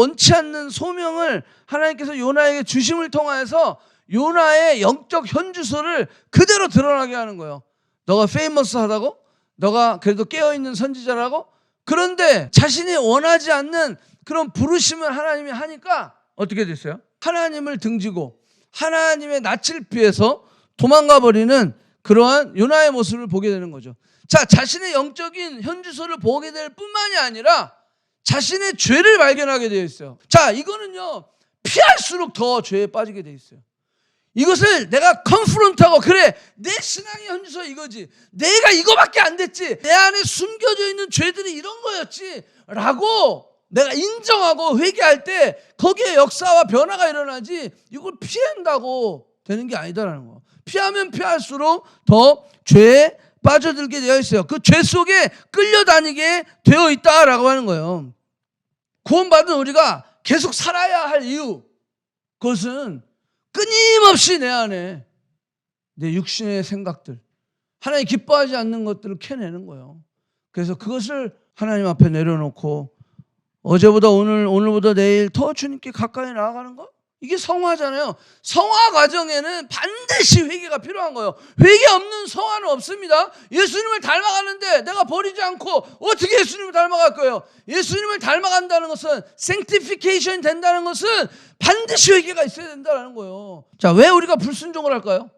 원치 않는 소명을 하나님께서 요나에게 주심을 통하여서 요나의 영적 현주소를 그대로 드러나게 하는 거예요. 너가 페이머스하다고? 너가 그래도 깨어있는 선지자라고? 그런데 자신이 원하지 않는 그런 부르심을 하나님이 하니까 어떻게 됐어요? 하나님을 등지고 하나님의 낯을 피해서 도망가 버리는 그러한 요나의 모습을 보게 되는 거죠. 자, 자신의 영적인 현주소를 보게 될 뿐만이 아니라 자신의 죄를 발견하게 되어 있어요. 자, 이거는요. 피할수록 더 죄에 빠지게 되어 있어요. 이것을 내가 컨프런트하고 그래 내 신앙의 현주소 이거지 내가 이거밖에 안 됐지 내 안에 숨겨져 있는 죄들이 이런 거였지 라고 내가 인정하고 회개할 때 거기에 역사와 변화가 일어나지 이걸 피한다고 되는 게 아니다라는 거 피하면 피할수록 더 죄에 빠져들게 되어 있어요 그 죄 속에 끌려다니게 되어 있다라고 하는 거예요 구원받은 우리가 계속 살아야 할 이유 그것은 끊임없이 내 안에 내 육신의 생각들, 하나님 기뻐하지 않는 것들을 캐내는 거예요. 그래서 그것을 하나님 앞에 내려놓고 어제보다 오늘, 오늘보다 내일 더 주님께 가까이 나아가는 거? 이게 성화잖아요. 성화 과정에는 반드시 회개가 필요한 거예요. 회개 없는 성화는 없습니다. 예수님을 닮아가는데 내가 버리지 않고 어떻게 예수님을 닮아갈 거예요? 예수님을 닮아간다는 것은 생티피케이션이 된다는 것은 반드시 회개가 있어야 된다는 거예요. 자, 왜 우리가 불순종을 할까요?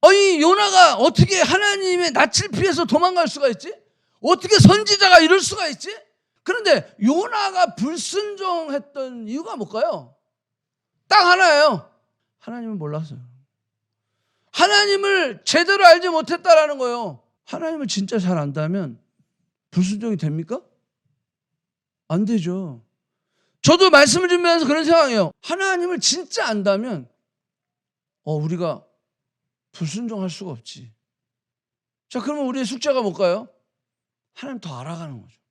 아니, 요나가 어떻게 하나님의 낯을 피해서 도망갈 수가 있지? 어떻게 선지자가 이럴 수가 있지? 그런데 요나가 불순종했던 이유가 뭘까요? 딱 하나예요. 하나님을 몰랐어요. 하나님을 제대로 알지 못했다라는 거예요. 하나님을 진짜 잘 안다면 불순종이 됩니까? 안 되죠. 저도 말씀을 준비하면서 그런 생각이에요. 하나님을 진짜 안다면 어 우리가 불순종할 수가 없지. 자, 그러면 우리의 숙제가 뭘까요? 하나님 더 알아가는 거죠.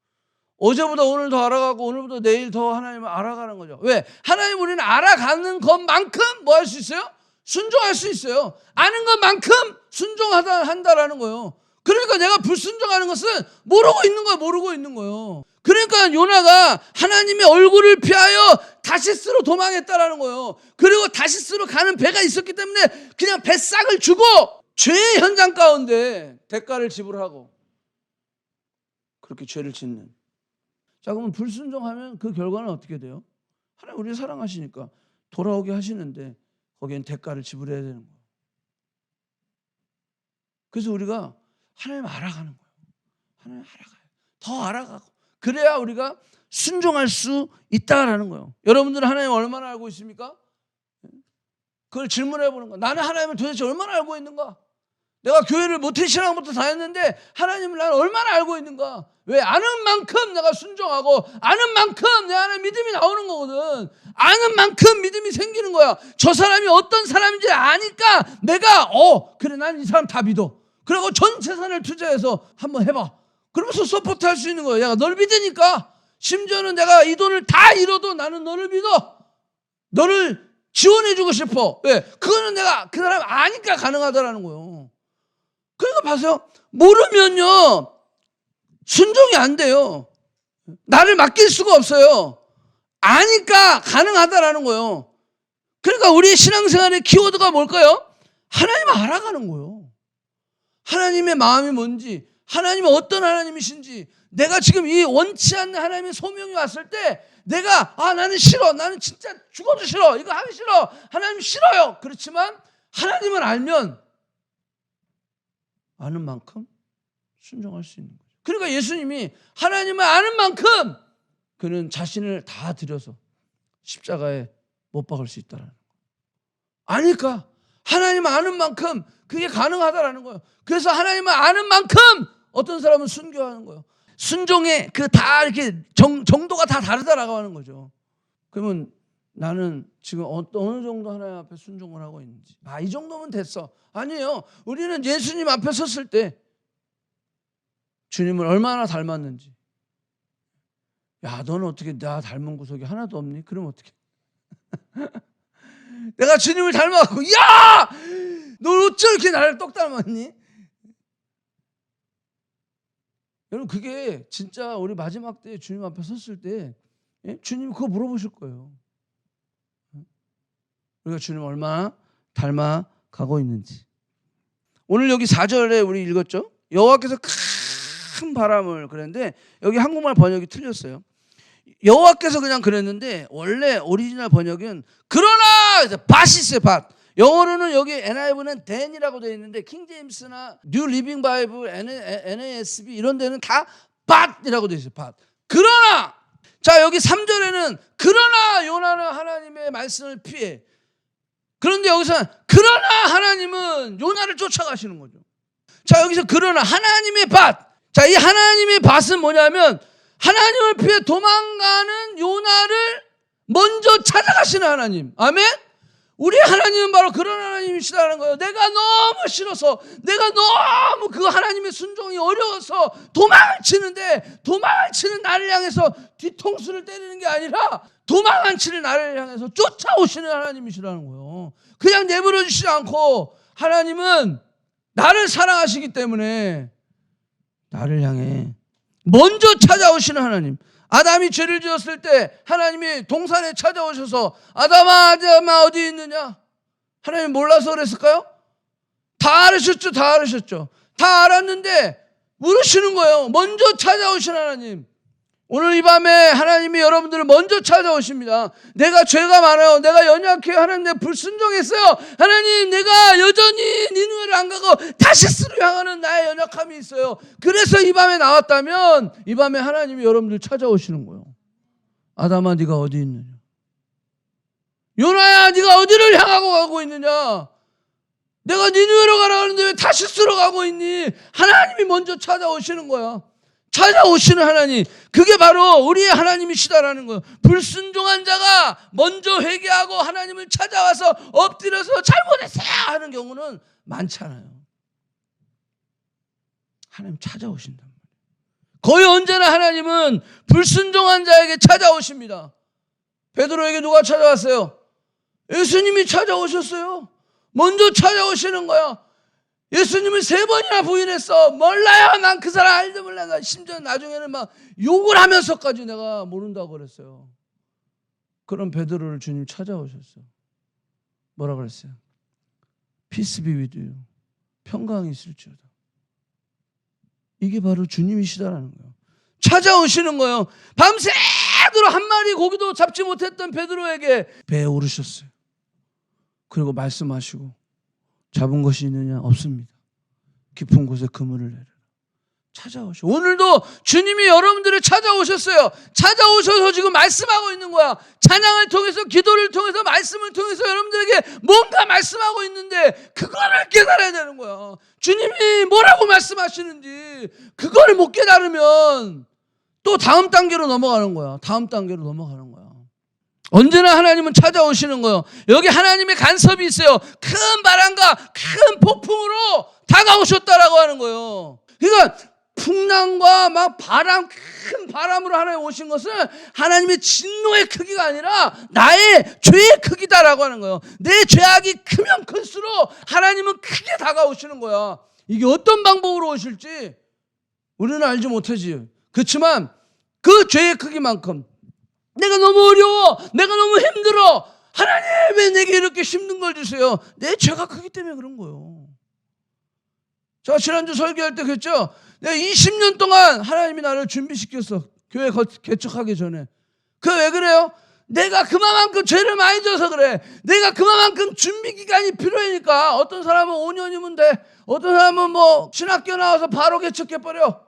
어제보다 오늘 더 알아가고 오늘보다 내일 더 하나님을 알아가는 거죠. 왜? 하나님 우리는 알아가는 것만큼 뭐 할 수 있어요? 순종할 수 있어요. 아는 것만큼 순종하다 한다라는 거예요. 그러니까 내가 불순종하는 것은 모르고 있는 거야, 모르고 있는 거예요. 그러니까 요나가 하나님의 얼굴을 피하여 다시스로 도망했다라는 거예요. 그리고 다시스로 가는 배가 있었기 때문에 그냥 배싹을 주고 죄의 현장 가운데 대가를 지불하고 그렇게 죄를 짓는. 자, 그러면 불순종하면 그 결과는 어떻게 돼요? 하나님 우리를 사랑하시니까 돌아오게 하시는데 거기엔 대가를 지불해야 되는 거예요. 그래서 우리가 하나님 알아가는 거예요. 하나님 알아가요. 더 알아가고 그래야 우리가 순종할 수 있다라는 거예요. 여러분들은 하나님 얼마나 알고 있습니까? 그걸 질문해 보는 거야. 나는 하나님을 도대체 얼마나 알고 있는가? 내가 교회를 모태 신앙부터 다녔는데 하나님을 나는 얼마나 알고 있는가? 왜 아는 만큼 내가 순종하고 아는 만큼 내 안에 믿음이 나오는 거거든. 아는 만큼 믿음이 생기는 거야. 저 사람이 어떤 사람인지 아니까 내가 어 그래 난 이 사람 다 믿어. 그리고 전 재산을 투자해서 한번 해봐. 그러면서 서포트 할 수 있는 거야. 내가 널 믿으니까 심지어는 내가 이 돈을 다 잃어도 나는 너를 믿어. 너를 지원해주고 싶어. 왜? 그거는 내가 그 사람 아니까 가능하다라는 거예요. 그러니까 봐세요. 모르면요. 순종이 안 돼요. 나를 맡길 수가 없어요. 아니까 가능하다라는 거예요. 그러니까 우리 신앙생활의 키워드가 뭘까요? 하나님을 알아가는 거예요. 하나님의 마음이 뭔지, 하나님이 어떤 하나님이신지, 내가 지금 이 원치 않는 하나님의 소명이 왔을 때, 내가, 아, 나는 싫어. 나는 진짜 죽어도 싫어. 이거 하기 싫어. 하나님 싫어요. 그렇지만, 하나님을 알면, 아는 만큼 순종할 수 있는 거죠. 그러니까 예수님이 하나님을 아는 만큼 그는 자신을 다 들여서 십자가에 못 박을 수 있다라는 거예요. 아니까 하나님 아는 만큼 그게 가능하다라는 거예요. 그래서 하나님을 아는 만큼 어떤 사람은 순교하는 거예요. 순종의 그 다 이렇게 정, 정도가 다 다르다라고 하는 거죠. 그러면 나는 지금 어- 어느 정도 하나님 앞에 순종을 하고 있는지. 아, 이 정도면 됐어. 아니에요. 우리는 예수님 앞에 섰을 때 주님을 얼마나 닮았는지. 야, 너는 어떻게 나 닮은 구석이 하나도 없니? 그럼 어떻게? 내가 주님을 닮아갖고, 야! 너 어쩜 이렇게 나를 똑 닮았니? 여러분, 그게 진짜 우리 마지막 때 주님 앞에 섰을 때 예? 주님 그거 물어보실 거예요. 우리가 주님 얼마나 닮아가고 있는지. 오늘 여기 4절에 우리 읽었죠? 여호와께서 큰 바람을 그랬는데 여기 한국말 번역이 틀렸어요. 여호와께서 그냥 그랬는데 원래 오리지널 번역은 그러나 이제 있어요 밭. 영어로는 여기 NIV는 then이라고 되어 있는데 킹 제임스나 뉴 리빙 바이블, NASB 이런 데는 다 밭이라고 되어 있어요 밭. 그러나 자 여기 3절에는 그러나 요나는 하나님의 말씀을 피해. 그런데 여기서는 그러나 하나님은 요나를 쫓아가시는 거죠. 자 여기서 그러나 하나님의 밭. 자 이 하나님의 밭은 뭐냐면 하나님을 피해 도망가는 요나를 먼저 찾아가시는 하나님. 아멘. 우리 하나님은 바로 그런 하나님이시다는 거예요. 내가 너무 싫어서, 내가 너무 그 하나님의 순종이 어려워서 도망을 치는데, 도망을 치는 나를 향해서 뒤통수를 때리는 게 아니라, 도망 안 치는 나를 향해서 쫓아오시는 하나님이시라는 거예요. 그냥 내버려 주시지 않고, 하나님은 나를 사랑하시기 때문에, 나를 향해 먼저 찾아오시는 하나님. 아담이 죄를 지었을 때 하나님이 동산에 찾아오셔서 아담아 아담아 어디 있느냐? 하나님 몰라서 그랬을까요? 다 알으셨죠. 다 알으셨죠. 다 알았는데 물으시는 거예요. 먼저 찾아오신 하나님. 오늘 이 밤에 하나님이 여러분들을 먼저 찾아오십니다. 내가 죄가 많아요. 내가 연약해요. 하나님 내가 불순종했어요. 하나님 내가 여전히 니누에를 안 가고 다시스로 향하는 나의 연약함이 있어요. 그래서 이 밤에 나왔다면 이 밤에 하나님이 여러분들 찾아오시는 거예요. 아담아 네가 어디 있느냐? 요나야 네가 어디를 향하고 가고 있느냐? 내가 니누에로 가라 하는데 왜 다시스로 가고 있니? 하나님이 먼저 찾아오시는 거야. 찾아오시는 하나님. 그게 바로 우리의 하나님이시다라는 거예요. 불순종한 자가 먼저 회개하고 하나님을 찾아와서 엎드려서 잘못했어요 하는 경우는 많잖아요. 하나님 찾아오신단 말이에요. 거의 언제나 하나님은 불순종한 자에게 찾아오십니다. 베드로에게 누가 찾아왔어요? 예수님이 찾아오셨어요. 먼저 찾아오시는 거야. 예수님을 세 번이나 부인했어. 몰라요. 난 그 사람 알도 몰라. 나 심지어 나중에는 막 욕을 하면서까지 내가 모른다고 그랬어요. 그런 베드로를 주님 찾아오셨어. 뭐라 그랬어요? Peace be with. 평강이 있을지어다. 이게 바로 주님이시다라는 거예요. 찾아오시는 거예요. 밤새도록 한 마리 고기도 잡지 못했던 베드로에게 배에 오르셨어요. 그리고 말씀하시고 잡은 것이 있느냐 없습니다. 깊은 곳에 그물을 내려 찾아오셔. 오늘도 주님이 여러분들을 찾아오셨어요. 찾아오셔서 지금 말씀하고 있는 거야. 찬양을 통해서 기도를 통해서 말씀을 통해서 여러분들에게 뭔가 말씀하고 있는데 그거를 깨달아야 되는 거야. 주님이 뭐라고 말씀하시는지 그거를 못 깨달으면 또 다음 단계로 넘어가는 거야. 다음 단계로 넘어가는 거야. 언제나 하나님은 찾아오시는 거예요. 여기 하나님의 간섭이 있어요. 큰 바람과 큰 폭풍으로 다가오셨다라고 하는 거예요. 그러니까 풍랑과 막 바람, 큰 바람으로 하나님 오신 것은 하나님의 진노의 크기가 아니라 나의 죄의 크기다라고 하는 거예요. 내 죄악이 크면 클수록 하나님은 크게 다가오시는 거야. 이게 어떤 방법으로 오실지 우리는 알지 못하지. 그렇지만 그 죄의 크기만큼 내가 너무 어려워. 내가 너무 힘들어. 하나님 왜 내게 이렇게 힘든 걸 주세요? 내 죄가 크기 때문에 그런 거예요. 제가 지난주 설교할 때 그랬죠? 내가 20년 동안 하나님이 나를 준비시켰어. 교회 거- 개척하기 전에. 그 왜 그래요? 내가 그만큼 죄를 많이 져서 그래. 내가 그만큼 준비 기간이 필요하니까 어떤 사람은 5년이면 돼. 어떤 사람은 뭐 신학교 나와서 바로 개척해 버려.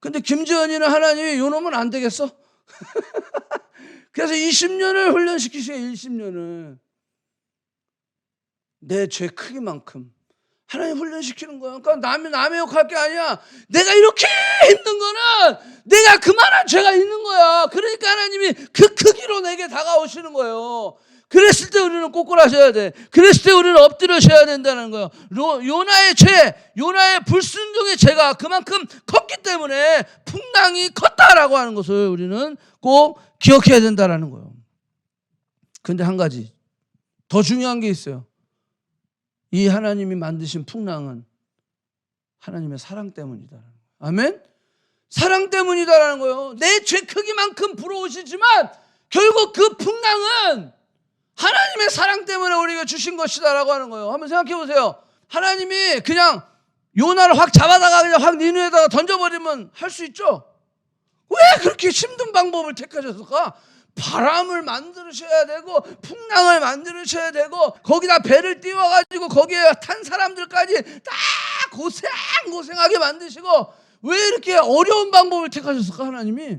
근데 김지연이는 하나님이 요 놈은 안 되겠어? 그래서 20년을 훈련시키시게 20년을 내 죄 크기만큼 하나님 훈련시키는 거야. 그러니까 남의 남의 욕할 게 아니야. 내가 이렇게 힘든 거는 내가 그만한 죄가 있는 거야. 그러니까 하나님이 그 크기로 내게 다가오시는 거예요. 그랬을 때 우리는 꼬꾸라셔야 돼. 그랬을 때 우리는 엎드려셔야 된다는 거예요. 로- 요나의 죄, 요나의 불순종의 죄가 그만큼 컸기 때문에 풍랑이 컸다라고 하는 것을 우리는 꼭 기억해야 된다라는 거예요. 근데 한 가지 더 중요한 게 있어요. 이 하나님이 만드신 풍랑은 하나님의 사랑 때문이다. 아멘? 사랑 때문이다라는 거예요. 내 죄 크기만큼 부러우시지만 결국 그 풍랑은 하나님의 사랑 때문에 우리에게 주신 것이다라고 하는 거예요. 한번 생각해 보세요. 하나님이 그냥 요나를 확 잡아다가 그냥 확 니누에다가 던져버리면 할 수 있죠. 왜 그렇게 힘든 방법을 택하셨을까? 바람을 만드셔야 되고 풍랑을 만드셔야 되고 거기다 배를 띄워가지고 거기에 탄 사람들까지 다 고생 고생하게 만드시고 왜 이렇게 어려운 방법을 택하셨을까 하나님이?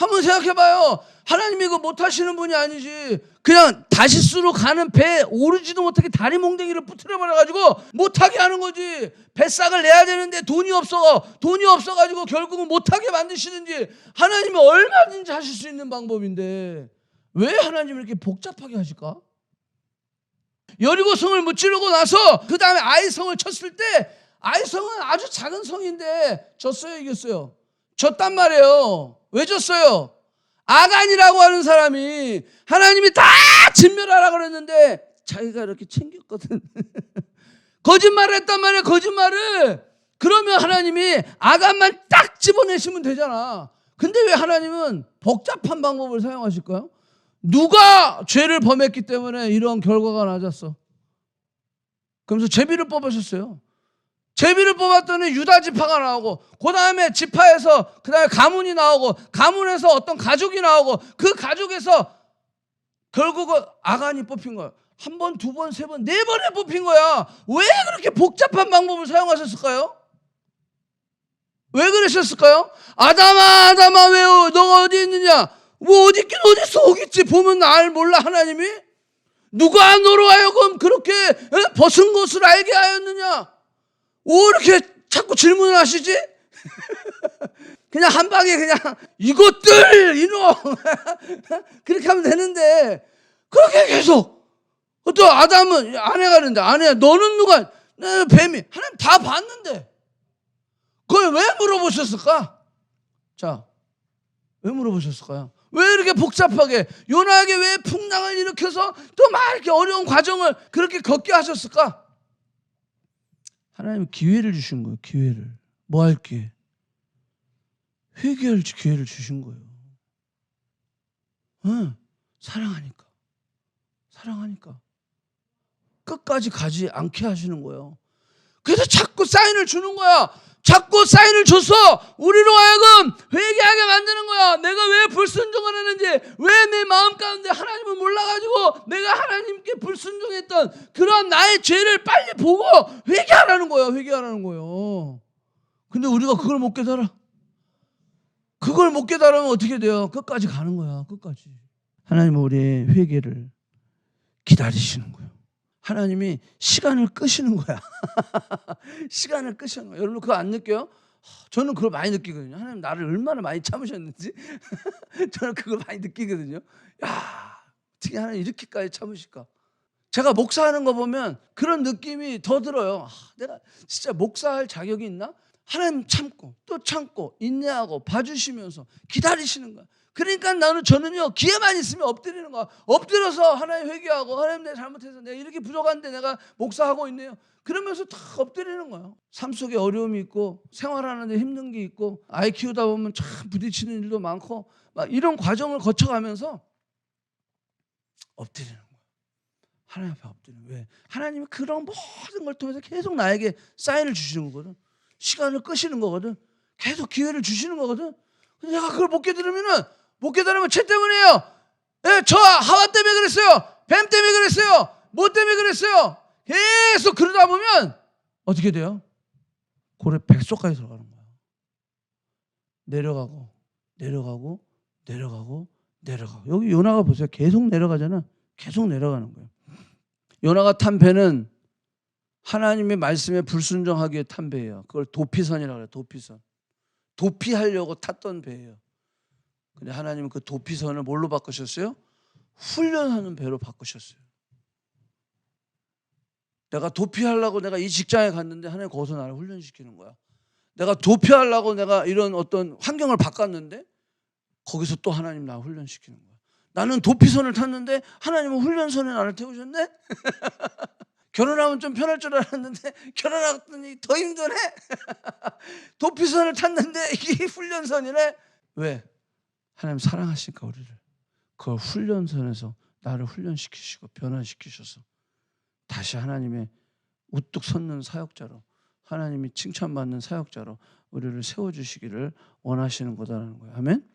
한번 생각해봐요. 하나님이 이거 못하시는 분이 아니지. 그냥 다시스로 가는 배 오르지도 못하게 다리 몽댕이를 부트려 버려가지고 못하게 하는 거지. 뱃삭을 내야 되는데 돈이 없어. 돈이 없어가지고 결국은 못하게 만드시는지 하나님이 얼마든지 하실 수 있는 방법인데 왜 하나님을 이렇게 복잡하게 하실까? 여리고 성을 무찌르고 나서 그 다음에 아이 성을 쳤을 때 아이 성은 아주 작은 성인데 졌어요 이겼어요 졌단 말이에요 왜 졌어요 아간이라고 하는 사람이 하나님이 다 진멸하라 그랬는데 자기가 이렇게 챙겼거든 거짓말을 했단 말이에요 거짓말을 그러면 하나님이 아간만 딱 집어내시면 되잖아 근데 왜 하나님은 복잡한 방법을 사용하실까요? 누가 죄를 범했기 때문에 이런 결과가 낮았어. 그러면서 제비를 뽑으셨어요. 제비를 뽑았더니 유다 지파가 나오고 그 다음에 지파에서 그 다음에 가문이 나오고 가문에서 어떤 가족이 나오고 그 가족에서 결국은 아간이 뽑힌 거야. 한 번, 두 번, 세 번, 네 번에 뽑힌 거야. 왜 그렇게 복잡한 방법을 사용하셨을까요? 왜 그러셨을까요? 아담아, 아담아, 왜 너가 어디 있느냐? 뭐 어디 있긴 어디서 오겠지 보면 날 몰라 하나님이 누가 너로 하여금 그렇게 에? 벗은 것을 알게 하였느냐 왜 이렇게 자꾸 질문을 하시지 그냥 한 방에 그냥 이것들 이놈 그렇게 하면 되는데 그렇게 계속 또 아담은 아내가 그런데 아내야 너는 누가 내 뱀이 하나님 다 봤는데 그걸 왜 물어보셨을까 자 왜 물어보셨을까요? 왜 이렇게 복잡하게 요나에게 왜 풍랑을 일으켜서 또 막 이렇게 어려운 과정을 그렇게 겪게 하셨을까? 하나님 기회를 주신 거예요. 기회를 뭐 할 기회? 회개할 기회를 주신 거예요. 응, 사랑하니까, 사랑하니까 끝까지 가지 않게 하시는 거예요. 그래서 자꾸 사인을 주는 거야. 자꾸 사인을 줘서 우리로 하여금 회개하게 만드는 거야. 내가 왜 불순종을 했는지, 왜 내 마음 가운데 하나님을 몰라가지고 내가 하나님께 불순종했던 그런 나의 죄를 빨리 보고 회개하라는 거야. 회개하라는 거예요. 근데 우리가 그걸 못 깨달아. 그걸 못 깨달으면 어떻게 돼요? 끝까지 가는 거야. 끝까지. 하나님은 우리의 회개를 기다리시는 거예요. 하나님이 시간을 끄시는 거야. 시간을 끄시는 거야. 여러분 그거 안 느껴요? 저는 그걸 많이 느끼거든요. 하나님 나를 얼마나 많이 참으셨는지 저는 그걸 많이 느끼거든요. 야, 어떻게 하나님 이렇게까지 참으실까? 제가 목사하는 거 보면 그런 느낌이 더 들어요. 아, 내가 진짜 목사할 자격이 있나? 하나님 참고 또 참고 인내하고 봐주시면서 기다리시는 거야. 그러니까 나는 저는요 기회만 있으면 엎드리는 거야. 엎드려서 하나님 회개하고 하나님 내가 잘못해서 내가 이렇게 부족한데 내가 목사하고 있네요. 그러면서 다 엎드리는 거예요. 삶 속에 어려움이 있고 생활하는데 힘든 게 있고 아이 키우다 보면 참 부딪히는 일도 많고 막 이런 과정을 거쳐가면서 엎드리는 거예요. 하나님 앞에 엎드리는. 왜? 하나님이 그런 모든 걸 통해서 계속 나에게 사인을 주시는 거거든. 시간을 끄시는 거거든. 계속 기회를 주시는 거거든. 내가 그걸 못 깨달으면은 못 깨달으면 죄 때문이에요. 예, 저 하와 때문에 그랬어요. 뱀 때문에 그랬어요. 뭐 때문에 그랬어요. 계속 그러다 보면 어떻게 돼요? 고래 백속까지 들어가는 거야. 내려가고 내려가고 내려가고 내려가고 여기 요나가 보세요. 계속 내려가잖아. 계속 내려가는 거예요. 요나가 탄 배는 하나님의 말씀에 불순종하기에 탄 배예요. 그걸 도피선이라고 그래요. 도피선. 도피하려고 탔던 배예요. 근데 하나님은 그 도피선을 뭘로 바꾸셨어요? 훈련하는 배로 바꾸셨어요. 내가 도피하려고 내가 이 직장에 갔는데 하나님 거기서 나를 훈련시키는 거야. 내가 도피하려고 내가 이런 어떤 환경을 바꿨는데 거기서 또 하나님 나를 훈련시키는 거야. 나는 도피선을 탔는데 하나님은 훈련선에 나를 태우셨네? 결혼하면 좀 편할 줄 알았는데 결혼했더니 더 힘드네. 도피선을 탔는데 이게 훈련선이네. 왜? 하나님 사랑하시니까 우리를 그 훈련선에서 나를 훈련시키시고 변화시키셔서 다시 하나님의 우뚝 섰는 사역자로 하나님이 칭찬받는 사역자로 우리를 세워주시기를 원하시는 거다라는 거예요. 아멘.